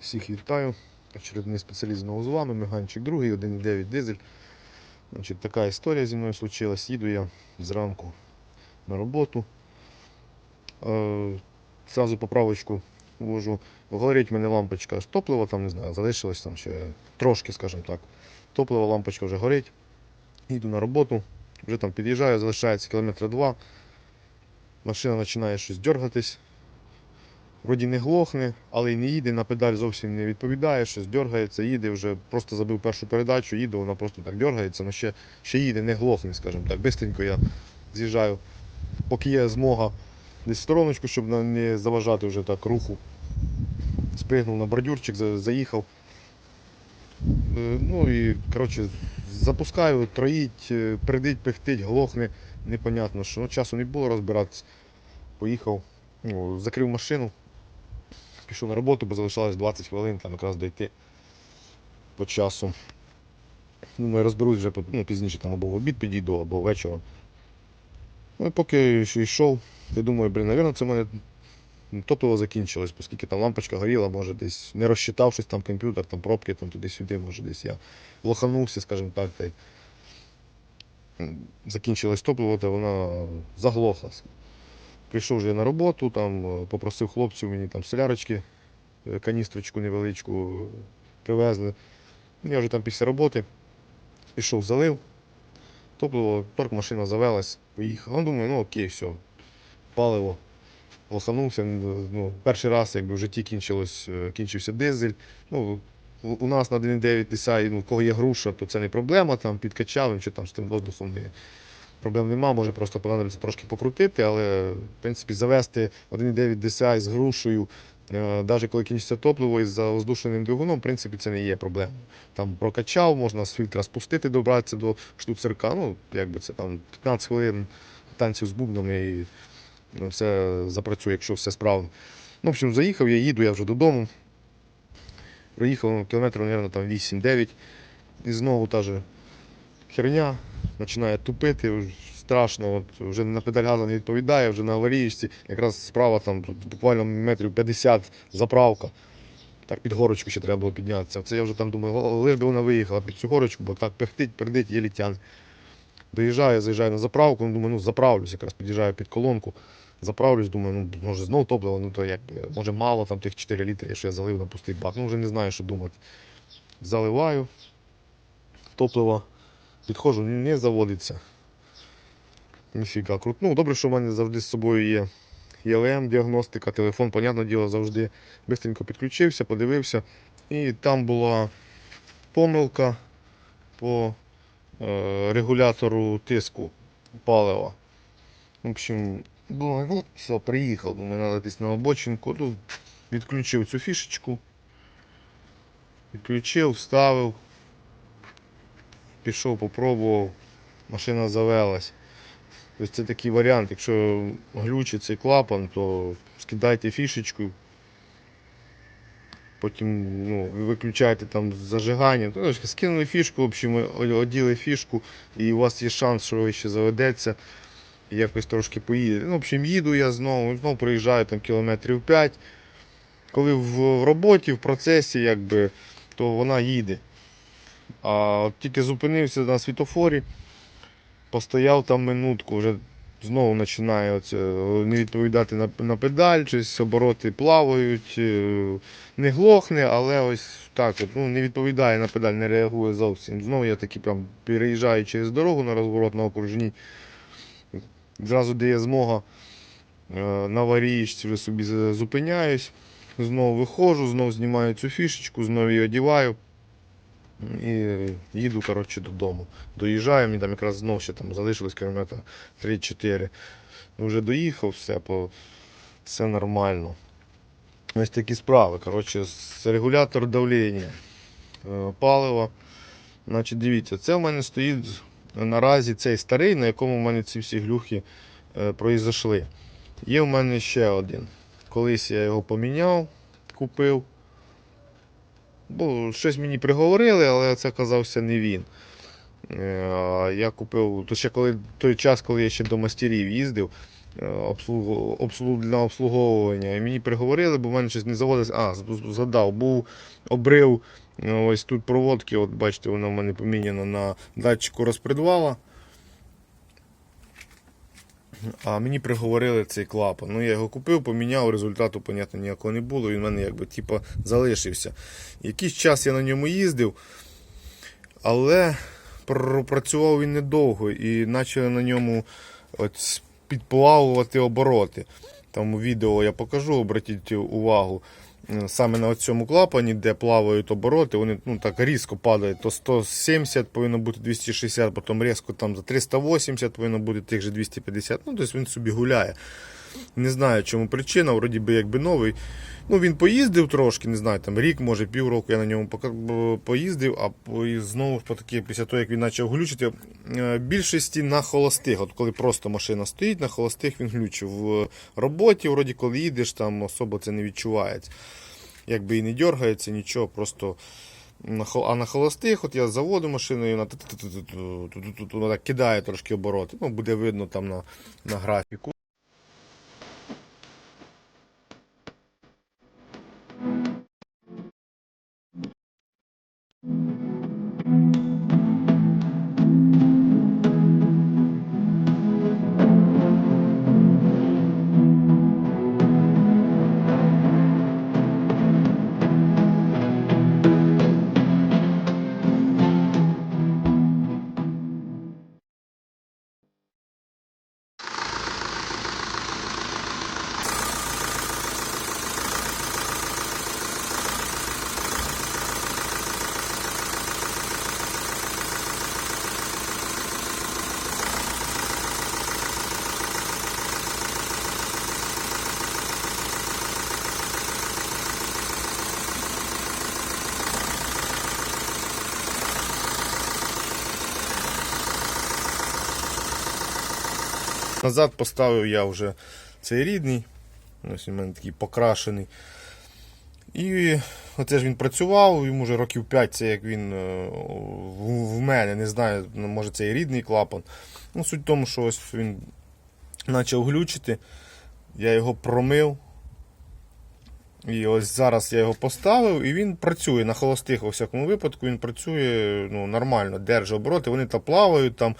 Всіх вітаю. Очередний спеціаліст знову з вами, Меганчик другий, 1.9 дизель. Значить, така історія зі мною случилась. Їду я зранку на роботу. Е, Зразу поправочку ввожу. Горить в мене лампочка з топлива, там не знаю, залишилось там ще трошки, скажімо так. Топлива лампочка вже горить. Їду на роботу, вже там під'їжджаю, залишається кілометра два. Машина починає щось дергатись. Вроді не глохне, але й не їде, на педаль зовсім не відповідає, щось дергається, їде, вже просто забив першу передачу, їде, вона просто так дергається, але ще, ще їде, не глохне, скажімо так. Бистренько я з'їжджаю, поки є змога десь в стороночку, щоб не заважати вже так руху. Спригнув на бордюрчик, заїхав. Е, Ну і коротше, запускаю, троїть, е, придить, пихтить, глохне, непонятно що. Ну, часу не було розбиратись. Поїхав, ну, закрив машину, пішов на роботу, бо залишалось 20 хвилин там якраз дойти по часу. Думаю, розберусь вже ну, пізніше там або в обід підійду, або вечором. Ну і поки йшов, я думаю, блін, напевно, це в мене топливо закінчилось, оскільки там лампочка горіла, може десь не розчитав щось там комп'ютер, там пробки там туди-сюди, може десь я лоханувся, скажімо так, та й закінчилось топливо, та вона заглохлась. Прийшов вже на роботу, там е, попросив хлопців мені там солярочки, е, каністрочку невеличку е, привезли. Я вже там після роботи пішов, залив. Топливо, торк машина завелась, поїхав. Ну, думаю, ну окей, все, паливо. Лоханувся. Ну, перший раз якби в житті кінчилось, кінчився дизель. Ну, у нас на 1.9 DSi, ну, у кого є груша, то це не проблема, там підкачав, чи там з тим воздухом не, проблем нема, може просто понадобиться трошки покрутити, але в принципі завести 1.9 DSi з грушею, навіть коли кінчиться топливо із воздушним двигуном, в принципі, це не є проблемою. Там прокачав, можна з фільтра спустити, добратися до штуцерка. Ну, якби це там 15 хвилин танців з бубнами і ну, все запрацює, якщо все справно. Ну, в общем, заїхав, я їду, я вже додому. Проїхав кілометрів, мабуть, там 8-9. І знову та же херня, починає тупити, страшно, от, вже на педаль газу не відповідає, вже на аварійці, якраз справа там буквально метрів 50 заправка. Так під горочку ще треба було піднятися. Це я вже там думаю, лиш би вона виїхала під цю горочку, бо так пехтить, пердить, єлі тягне. Доїжджаю, заїжджаю на заправку, ну, думаю, ну заправлюсь, якраз під'їжджаю під колонку, заправлюсь, думаю, ну може знову топливо, ну то як, може мало там тих 4 літри, що я залив на пустий бак. Ну вже не знаю, що думати. Заливаю топливо, підходжу, не заводиться. Ніфіга крут. Ну, добре, що в мене завжди з собою є ЄЛМ, діагностика, телефон, понятне діло, завжди бистренько підключився, подивився. І там була помилка по е, регулятору тиску палива. В общем, думаю, ну, все, приїхав, думаю, треба десь на обочинку. Ну, відключив цю фішечку. Відключив, вставив. Пішов, попробував, машина завелась. Тобто це такий варіант, якщо глючить цей клапан, то скидайте фішечку. Потім ну, ви виключаєте там зажигання. Тобто скинули фішку, в общем, оділи фішку, і у вас є шанс, що ще заведеться. І якось трошки поїде. Ну, в общем, їду я знову, знову проїжджаю там кілометрів 5. Коли в роботі, в процесі, якби, то вона їде. А тільки зупинився на світофорі, постояв там минутку, вже знову починає е, не відповідати на, на педаль, щось обороти плавають, е, не глохне, але ось так от, ну, не відповідає на педаль, не реагує зовсім. Знову я таки прям переїжджаю через дорогу на розворот на окружній. Зразу де є змога е, на аварійці вже собі зупиняюсь, знову виходжу, знову знімаю цю фішечку, знову її одіваю. І їду коротше, додому. Доїжджаю, мені там якраз знову ще там залишилось кілометра 3-4. Ну, Вже доїхав, все, по... все нормально. Ось такі справи. Коротше, регулятор давлення е, палива. Значить, дивіться, це в мене стоїть наразі цей старий, на якому в мене ці всі глюхи е, произошли. Є в мене ще один. Колись я його поміняв, купив. Бо щось мені приговорили, але це казався не він. Е, Я купив, то коли той час, коли я ще до мастерів їздив, е, для обслуговування. І мені приговорили, бо в мене щось не заводилось. А, згадав, був обрив е, ось тут проводки, от бачите, вона в мене поміняна на датчику розпредвала. А мені приговорили цей клапан. Ну, я його купив, поміняв, результату, понятно, ніякого не було. Він в мене якби типу, залишився. Якийсь час я на ньому їздив, але пропрацював він недовго і почали на ньому от підплавувати обороти. Там у відео я покажу, обратіть увагу. Е, Саме на цьому клапані, де плавають обороти, вони ну, так різко падають. То 170 повинно бути 260, потім різко там за 380 повинно бути тих же 250. Ну, тобто він собі гуляє. Не знаю, чому причина, вроді би якби новий. Ну, він поїздив трошки, не знаю, там рік, може півроку я на ньому поїздив, а знову ж таки, після того, як він почав глючити, е, більшості на холостих, от коли просто машина стоїть, на холостих він глючив. В роботі, вроді, коли їдеш, там особо це не відчувається. Якби і не дергається, нічого, просто. А на холостих, от я заводу машину, і вона так кидає трошки обороти. Ну, буде видно там на, на графіку. Назад поставив я вже цей рідний. Ось у мене такий покрашений. І оце ж він працював, йому вже років 5, це як він е, в мене, не знаю, ну, може це і рідний клапан. Ну, суть в тому, що ось він почав глючити, я його промив. І ось зараз я його поставив, і він працює на холостих, у всякому випадку, він працює ну, нормально, держить обороти, вони та плавають там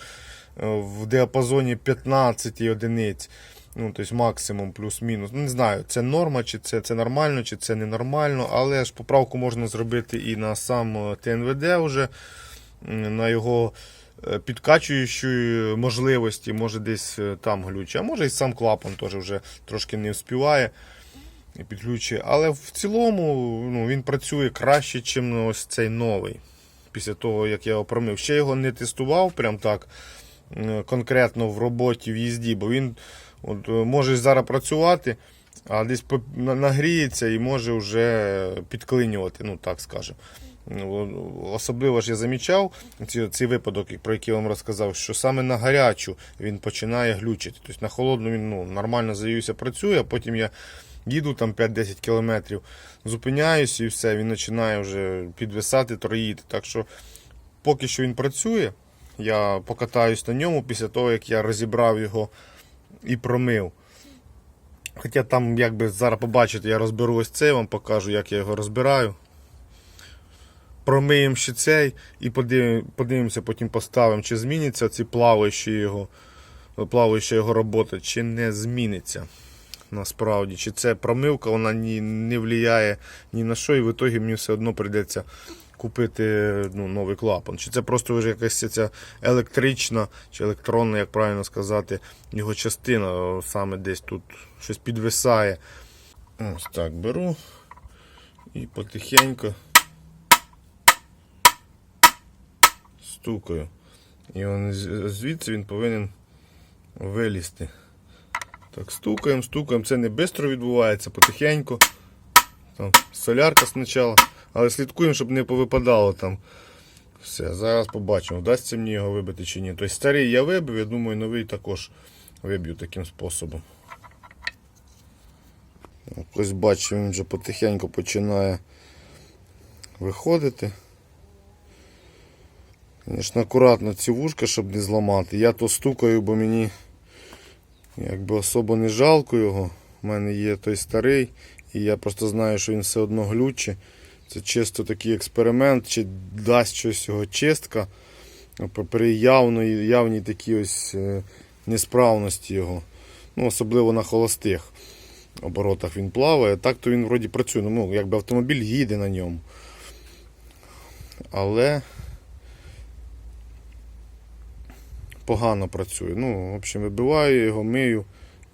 в діапазоні 15 одиниць. Ну, тобто максимум плюс-мінус. Ну, не знаю, це норма, чи це, це нормально, чи це ненормально, але ж поправку можна зробити і на сам е, ТНВД вже, на його е, підкачуючі можливості, може десь е, там глючить, а може і сам клапан теж вже трошки не вспіває і підключує. Але в цілому ну, він працює краще, ніж ось цей новий. Після того, як я його промив. Ще його не тестував прям так е, конкретно в роботі, в їзді, бо він от, е, може зараз працювати, а десь нагріється і може вже підклинювати, ну так скажемо. Ну, Особливо ж я замічав ці, цей випадок, про який я вам розказав, що саме на гарячу він починає глючити. Тобто на холодну він ну, нормально завівся, працює, а потім я їду там 5-10 кілометрів, зупиняюсь і все, він починає вже підвисати, троїти. Так що поки що він працює, я покатаюсь на ньому після того, як я розібрав його і промив. Хоча там, якби зараз побачите, я розберу цей, вам покажу, як я його розбираю. Промиємо ще цей і подивимося, потім поставимо, чи зміниться ці плаваючі його, плаваюча його робота, чи не зміниться. Насправді, чи це промивка, вона ні, не впливає ні на що, і в ітогі мені все одно прийдеться купити ну, новий клапан. Чи це просто вже якась ця електрична чи електронна, як правильно сказати, його частина саме десь тут щось підвисає. Ось так беру і потихеньку стукаю. І він звідси він повинен вилізти. Так, стукаємо, стукаємо. Це не швидко відбувається, потихеньку. Там солярка спочатку, але слідкуємо, щоб не повипадало там. Все, зараз побачимо, вдасться мені його вибити чи ні. Тобто старий я вибив, я думаю, новий також виб'ю таким способом. Ось бачу, він вже потихеньку починає виходити. Звісно, акуратно ці вушка, щоб не зламати. Я то стукаю, бо мені Якби особо не жалко його. У мене є той старий, і я просто знаю, що він все одно глюче. Це чисто такий експеримент, чи дасть щось його чистка при явної, явній такій ось е, несправності його. Ну, особливо на холостих оборотах він плаває. Так то він вроді працює. Ну, якби автомобіль їде на ньому. Але погано працює. Ну, в общем, вибиваю його, мию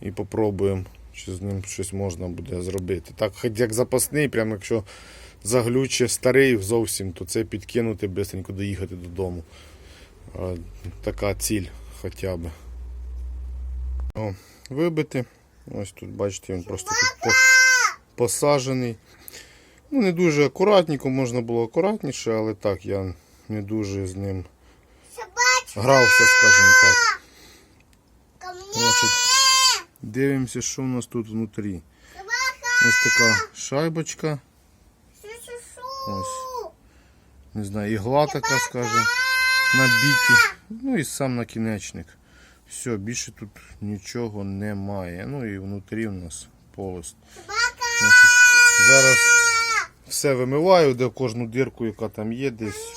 і попробуємо, чи з ним щось можна буде зробити. Так, хоч як запасний, прямо якщо заглюче старий зовсім, то це підкинути швидко доїхати додому. Така ціль хоча б. О, вибити. Ось тут, бачите, він просто тут посаджений. Ну, не дуже акуратненько, можна було акуратніше, але так, я не дуже з ним грався, скажімо так. Значить, дивимося, що у нас тут внутрі. Ось така шайбочка. Ось. не знаю, ігла така, скажімо, на біті. Ну і сам накінечник. Все, більше тут нічого немає. Ну і внутрі у нас полост. Значить, зараз все вимиваю, де кожну дирку, яка там є, десь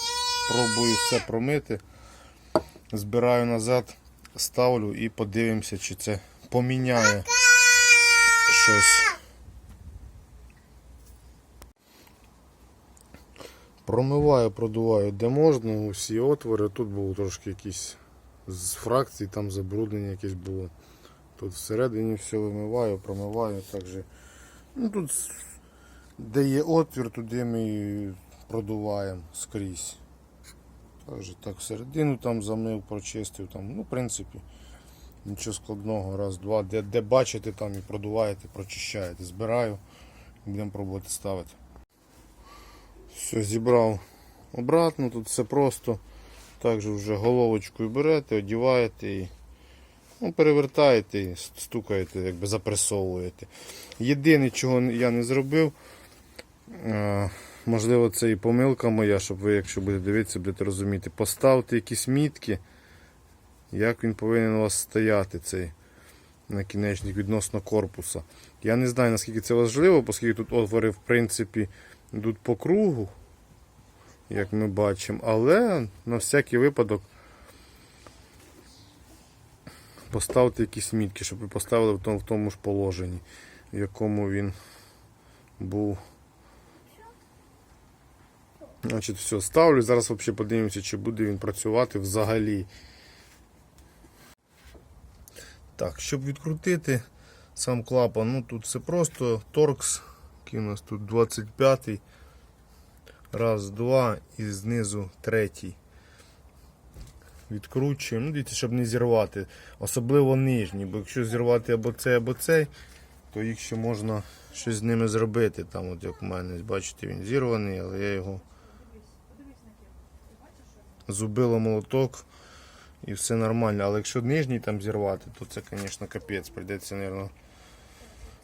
пробую все промити. Збираю назад, ставлю і подивимося, чи це поміняє щось. Промиваю, продуваю де можна, усі отвори. Тут було трошки якісь з фракцій, там забруднення якесь було. Тут всередині все вимиваю, промиваю. Так. Ну, тут де є отвір, туди ми продуваємо скрізь. Так же так всередину там замив, прочистив. Там, ну, в принципі, нічого складного. Раз, два. Де, де бачите, там і продуваєте, прочищаєте. Збираю будемо пробувати ставити. Все, зібрав обратно, тут все просто. Також вже головочкою берете, одіваєте і ну, перевертаєте і стукаєте, якби запресовуєте. Єдине, чого я не зробив, е, можливо, це і помилка моя, щоб ви, якщо будете дивитися, будете розуміти, поставте якісь мітки, як він повинен у вас стояти, цей накінечник відносно корпуса. Я не знаю, наскільки це важливо, оскільки тут отвори, в принципі, йдуть по кругу, як ми бачимо, але на всякий випадок поставте якісь мітки, щоб ви поставили в тому, в тому ж положенні, в якому він був. Значить, все, ставлю. Зараз взагалі подивимося, чи буде він працювати взагалі. Так, щоб відкрутити сам клапан, ну тут все просто. Торкс, який у нас тут 25-й. Раз, два і знизу третій. Відкручуємо. Ну, дивіться, щоб не зірвати. Особливо нижні, бо якщо зірвати або цей, або цей, то їх ще можна щось з ними зробити. Там, от як у мене, бачите, він зірваний, але я його зубило молоток і все нормально. Але якщо нижній там зірвати, то це, звісно, капець. Прийдеться, мабуть,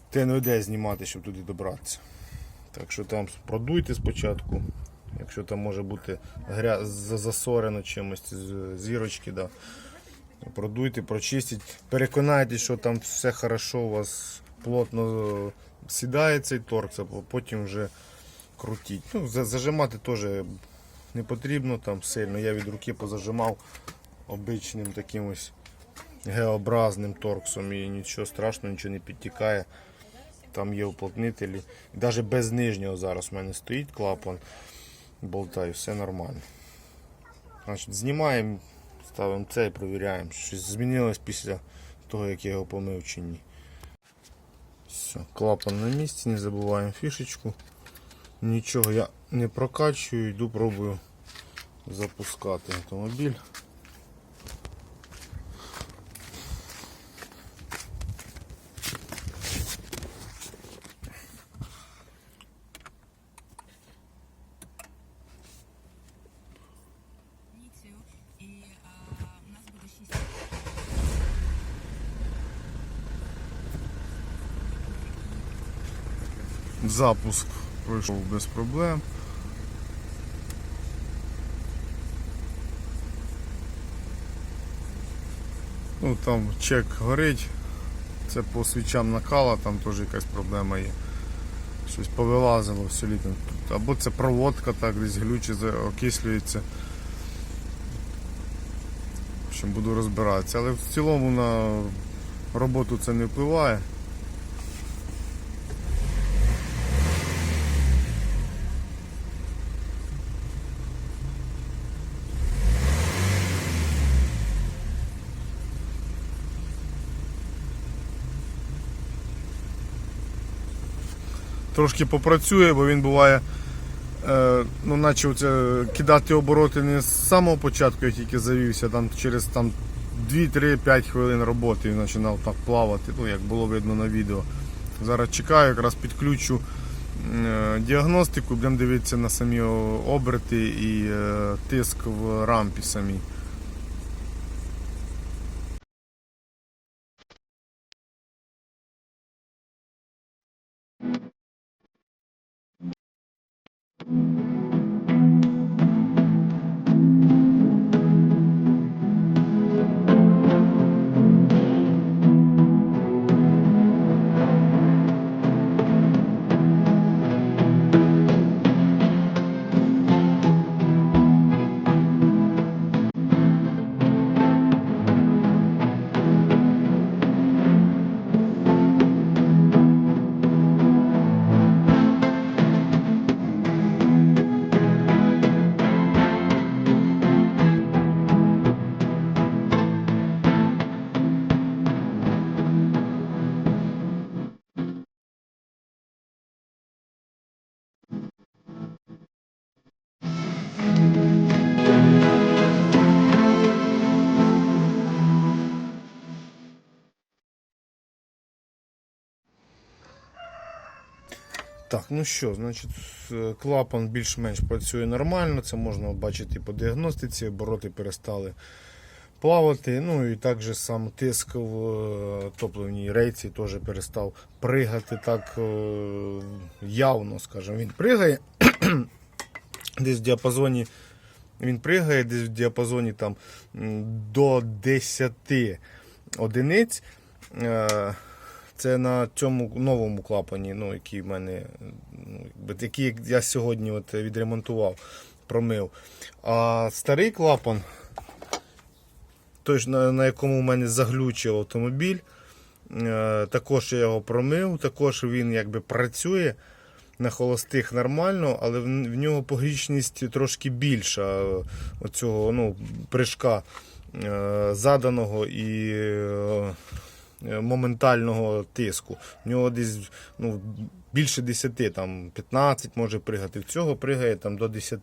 ТНВД знімати, щоб туди добратися. Так що там продуйте спочатку. Якщо там може бути гря... засорено чимось зірочки, да. продуйте, прочистіть. Переконайтесь, що там все хорошо, у вас плотно е, сідає цей торкс, а потім вже крутіть. Ну, зажимати теж не потрібно там сильно. Я від руки позажимав обичним таким ось геобразним торксом і нічого страшного, нічого не підтікає. Там є уплотнителі. Навіть без нижнього зараз у мене стоїть клапан. Болтаю, все нормально. Значить, знімаємо, ставимо це і перевіряємо, що щось змінилось після того, як я його помив чи ні. Все, клапан на місці, не забуваємо фішечку. Нічого я не прокачую, йду пробую запускати автомобіль. Ніцю, і а, у нас буде шість. Запуск пройшов без проблем. Ну там чек горить, Це по свічам накала, там теж якась проблема є. Щось повилазило все літо. Або це проводка так десь за- окислюється. В общем, буду розбиратися. Але в цілому на роботу це не впливає. Трошки попрацює, бо він буває, е, ну, наче оце кидати обороти не з самого початку, як тільки завівся, там через там 2-3-5 хвилин роботи він починав так плавати, ну як було видно на відео. Зараз чекаю, якраз підключу е, діагностику, будемо дивитися на самі оберти і е, тиск в рампі самій. Так, ну що, значить, е, клапан більш-менш працює нормально, це можна бачити по діагностиці, обороти перестали плавати. Ну і також сам тиск в е, топливній рейці теж перестав пригати так е, явно, скажімо. Він пригає десь в діапазоні. Він пригає десь в діапазоні там до 10 одиниць. Це на цьому новому клапані, ну, який в мене, ну, який я сьогодні от відремонтував, промив. А старий клапан, той, на, на якому в мене заглючив автомобіль, е, також я його промив, також він якби працює. На холостих нормально, але в, нього погрічність трошки більша оцього ну, прыжка е, заданого і е, моментального тиску. В нього десь ну, більше 10, там 15 може пригати. В цього пригає там до 10.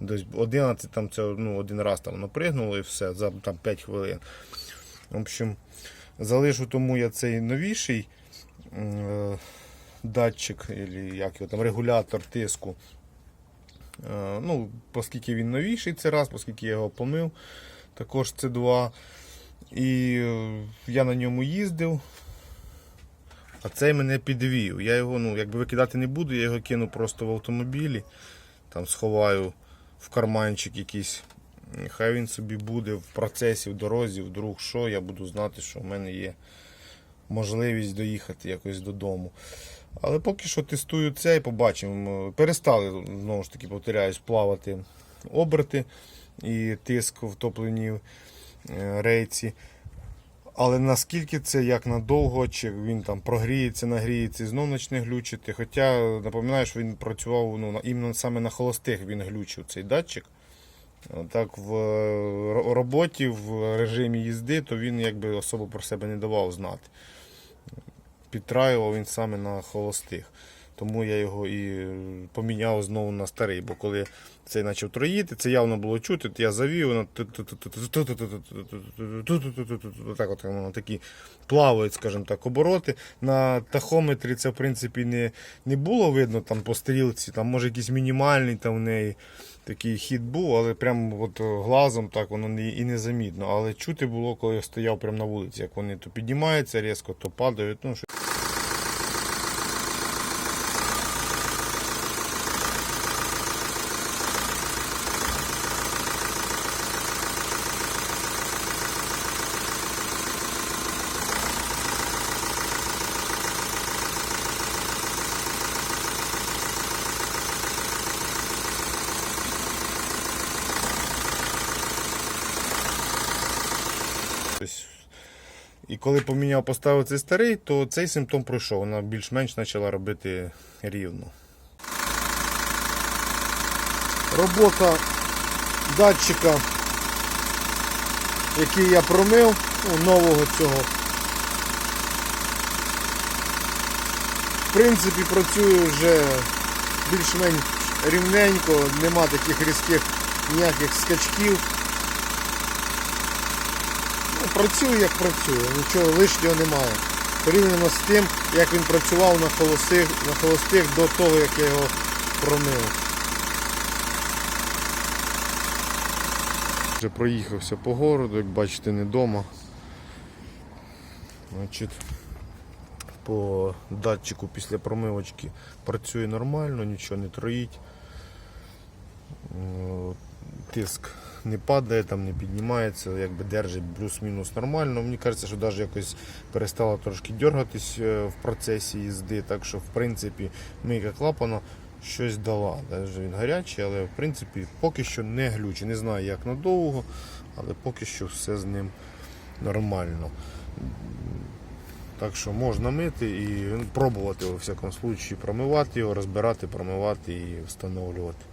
До 11 там це ну, один раз там воно пригнуло і все, за там, 5 хвилин. В общем, залишу тому я цей новіший е, датчик, як його там, регулятор тиску. Е, ну, оскільки він новіший цей раз, оскільки я його помив, також це 2. І е, я на ньому їздив. А цей мене підвів. Я його ну, якби викидати не буду, я його кину просто в автомобілі, там сховаю в карманчик якийсь. Хай він собі буде в процесі, в дорозі, вдруг що, я буду знати, що в мене є можливість доїхати якось додому. Але поки що тестую це і побачимо. Перестали, знову ж таки, повторяюсь, плавати оберти і тиск в топливній е, рейці. Але наскільки це, як надовго, чи він там прогріється, нагріється і знову почне глючити. Хоча, напоминаю, що він працював ну, іменно саме на холостих він глючив цей датчик. Так, в е, роботі, в режимі їзди, то він якби особо про себе не давав знати. Підтраював він саме на холостих. Тому я його і е, поміняв знову на старий, бо коли цей почав троїти, це явно було чути, я завів, воно так от воно такі плавають, скажімо так, обороти. На тахометрі це в принципі не, не було видно там по стрілці, там може якийсь мінімальний там в неї такий хід був, але прямо от глазом так воно не, і не замітно. Але чути було, коли я стояв прямо на вулиці, як вони то піднімаються різко, то падають. Ну, що І коли поміняв, поставив цей старий, то цей симптом пройшов. Вона більш-менш почала робити рівно. Робота датчика, який я промив, ну, нового цього. В принципі, працює вже більш-менш рівненько, нема таких різких ніяких скачків. Ну, працює як працює, нічого лишнього немає. Порівняно з тим, як він працював на холостих, на холостих до того, як я його промив. Вже проїхався по городу, як бачите, не вдома. Значить, по датчику після промивочки працює нормально, нічого не троїть. Тиск не падає, там не піднімається, якби держить плюс-мінус нормально. Мені кажеться, що навіть якось перестало трошки дергатись е, в процесі їзди, так що в принципі мийка клапана щось дала. Навіть він гарячий, але в принципі поки що не глючить. Не знаю як надовго, але поки що все з ним нормально. Так що можна мити і пробувати у всякому случаї промивати його, розбирати, промивати і встановлювати.